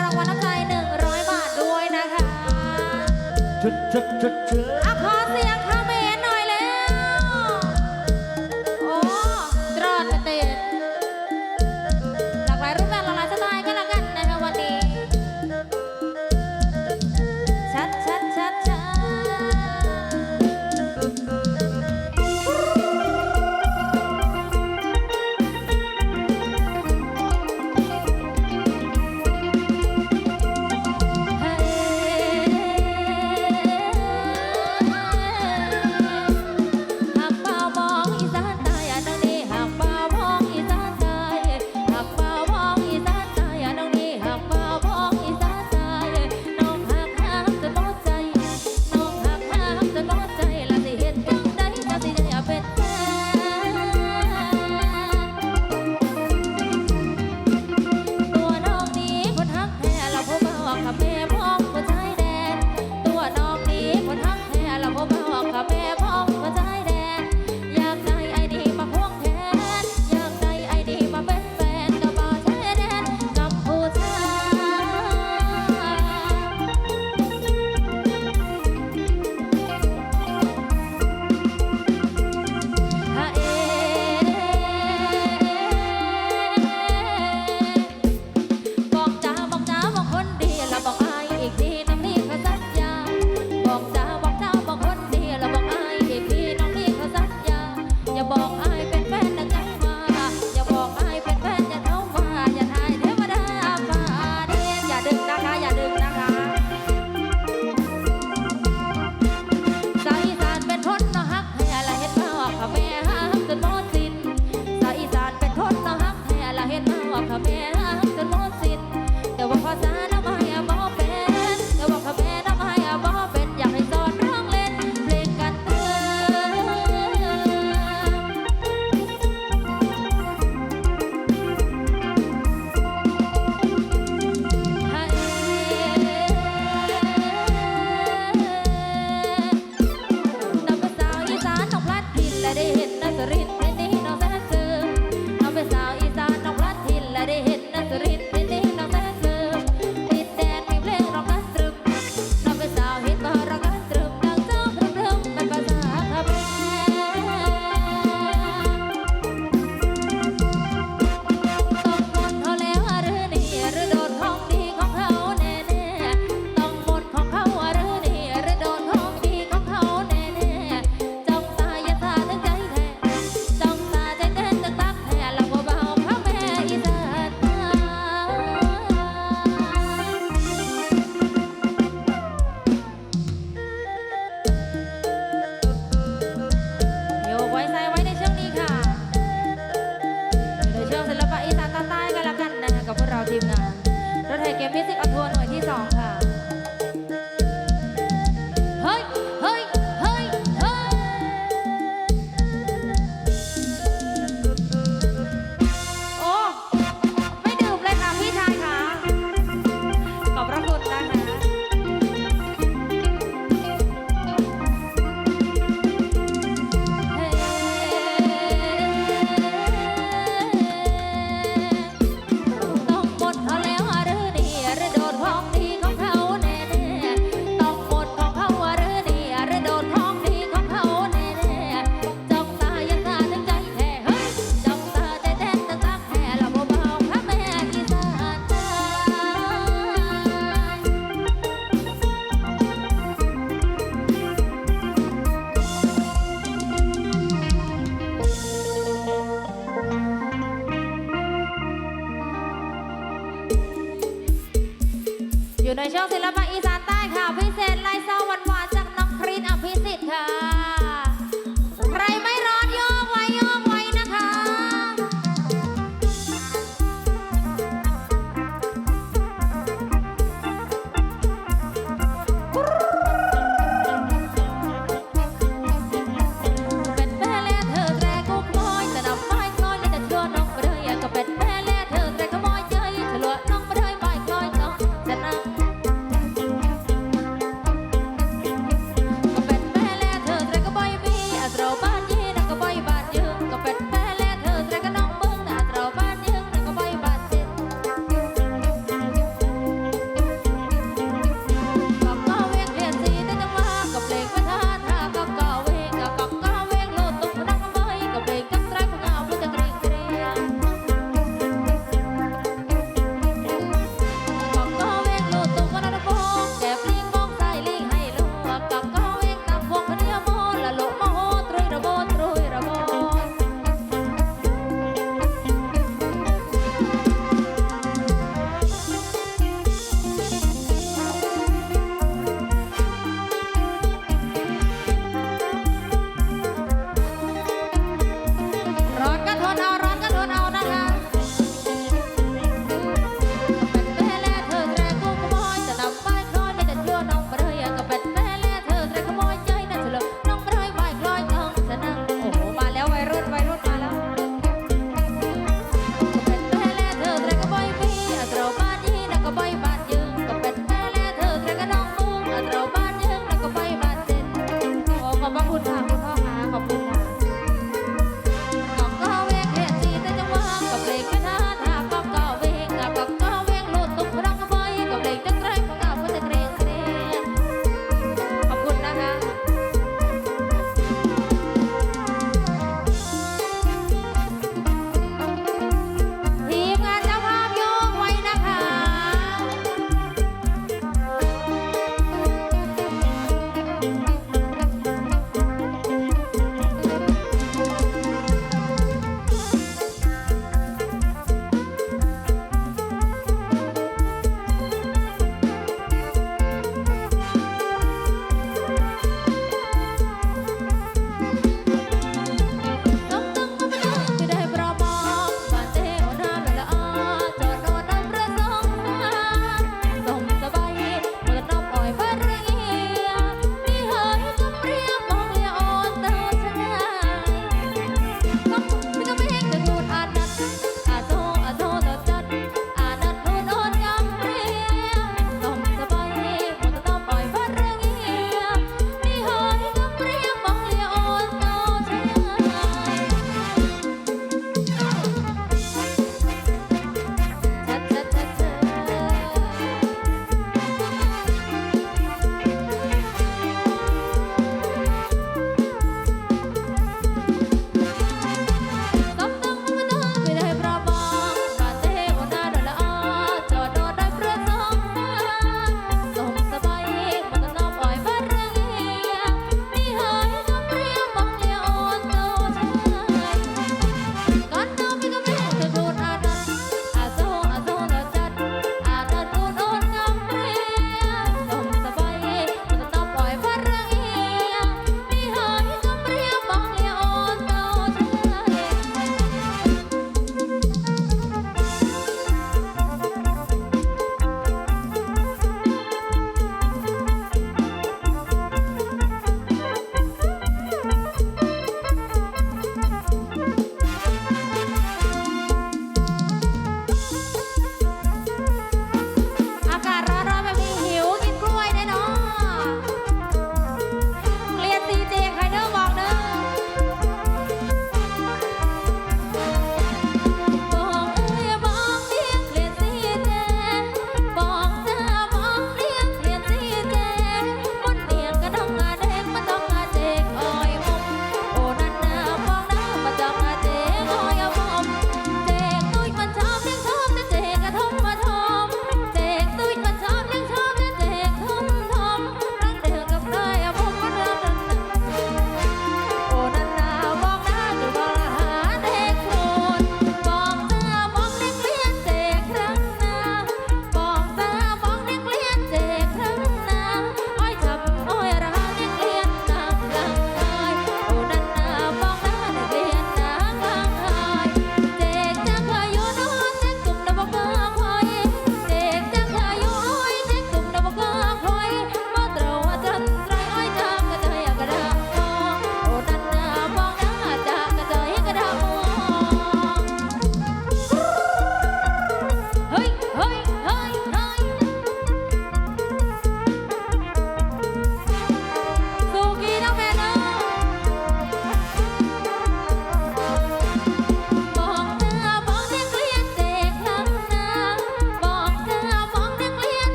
รางวัลน้ำใจหนึ่งร้อยบาทด้วยนะคะ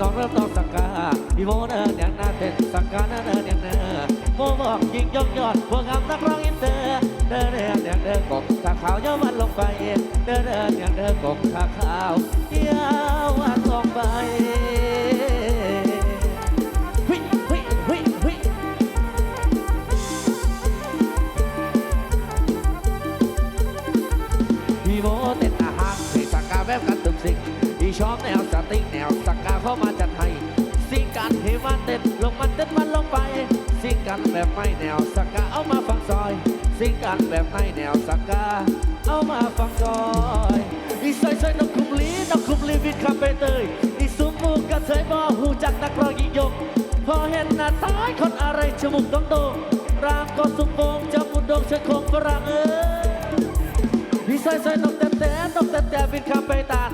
ต้องเริ่มนองสักกาอีโมเนอร์อย่างหน้าเต้นสักกาเนอเนี่ยเนอโมบอกยิงยกยอดพวกงามนักร้องอินเตอร์เดินเดินอย่างเดินกบขาขาวเยอมมันลงไปเดินเดินอย่างเดินกบขาขาวเยาวันลงไป ติงแนวสักกาเข้ามาจัดให้สิ่งการให้มันเต้นลงมันเต้นมันลงไป สิ่งกันแบบไม่แนวสักกาเอามาฟังซอย สิ่งกันแบบไม่แนวสักกาเอามาฟังซอยอีซอยซอยนกคุมลีนกคุมลีวิดคาเฟ่เตยอีสุมมูกกระเทยบ่หูจักนักรอยิงยกพอเห็นหน้าตายคนอะไรจมูกต้องโด่งร่างก็สุกโป่งจมูกโด่งเชิญคงฝรั่งเอ้ยพี่ซอยซอยนกแต่แต่นกแต่แต่บินข้ามไปตาน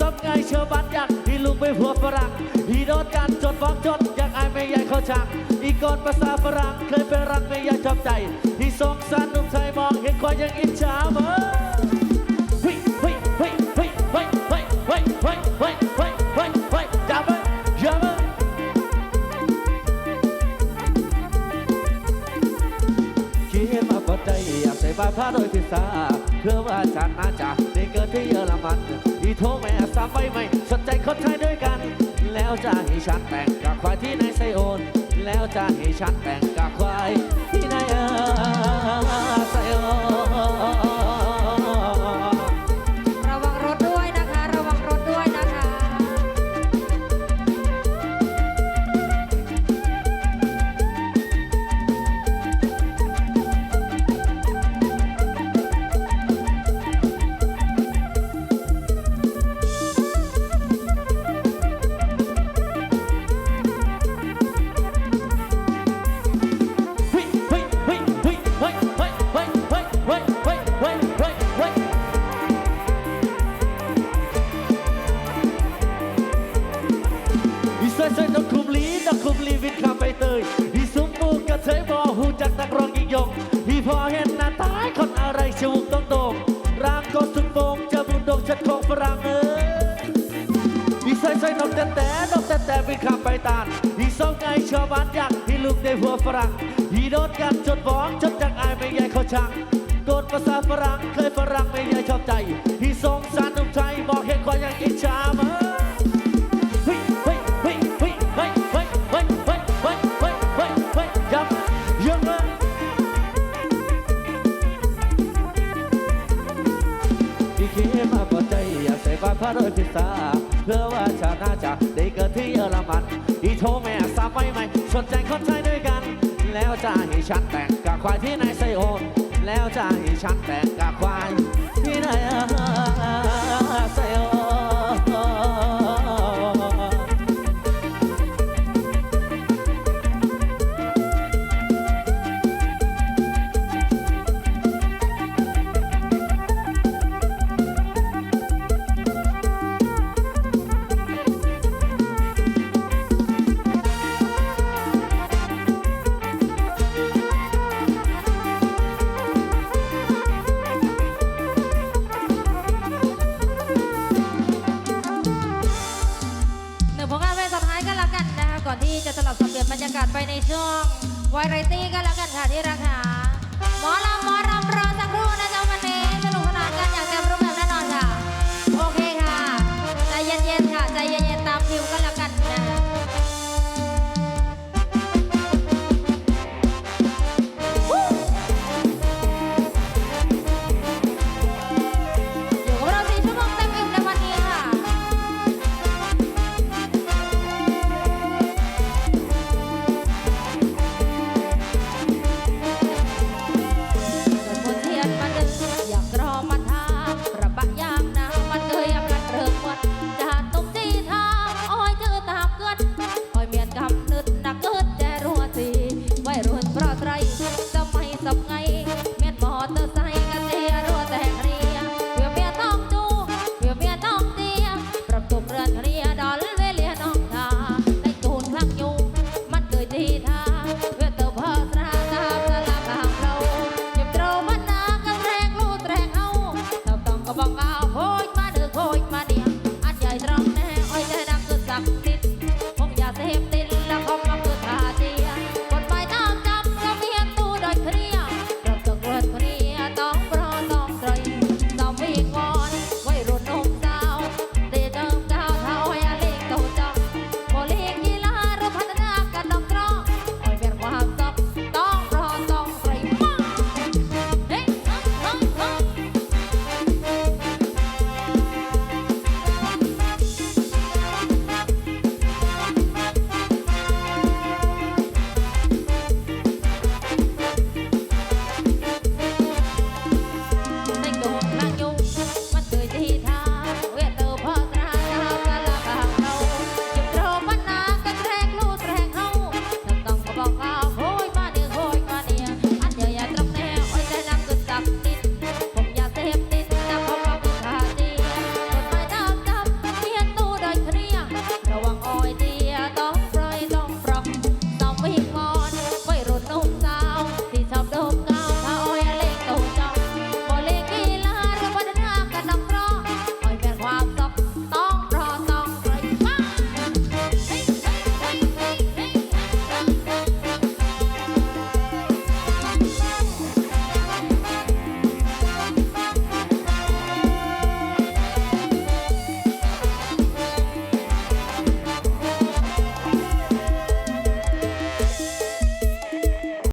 ซบไงเชอบัดยักอีลูกไปหัวฝรั่งฮีโร่กันจดฟ้องจดอยากอายไม่ใหญ่เขาชักอีกอนภาษาฝรั่งเคยไปรักไม่อยากชอบใจที่สองสันหนุ่มไทยมองเห็นคนยังอิจฉาเมื่อพาโดยพิศาเพื่อว่าฉันน่าจะได้เกิดที่เยอรมันอีโทแมามใบไม่สนใจคนไทยด้วยกัน แล้วจะให้ฉันแต่งกับควายที่ในไซโอน แล้วจะให้ฉันแต่งกับควายที่ในเออ ตานอีสองไงชาวบ้านยากษ์อีลูกได้หัวฝรั่งอีโดนกันจดบ้องจนจากอายไม่ใหญ่เขาชังโดนภาษาฝรั่งเคยฝรั่งไม่ใหญ่ชอบใจอีสงสารนุ่มไทยบอกเห็นความอย่างอิจฉามาพระโดยพิศาเพื่อว่าชาติน่าจะได้เกิดที่เยอรมัน โทรแม่สามไปไหมสนใจคนไทยด้วยกัน แล้วจะให้ฉันแต่งกับควายที่ในไซโอนแล้วจะให้ฉันแต่งกับควายที่ไหน วายไรตี้กันละกันค่ะที่ราคา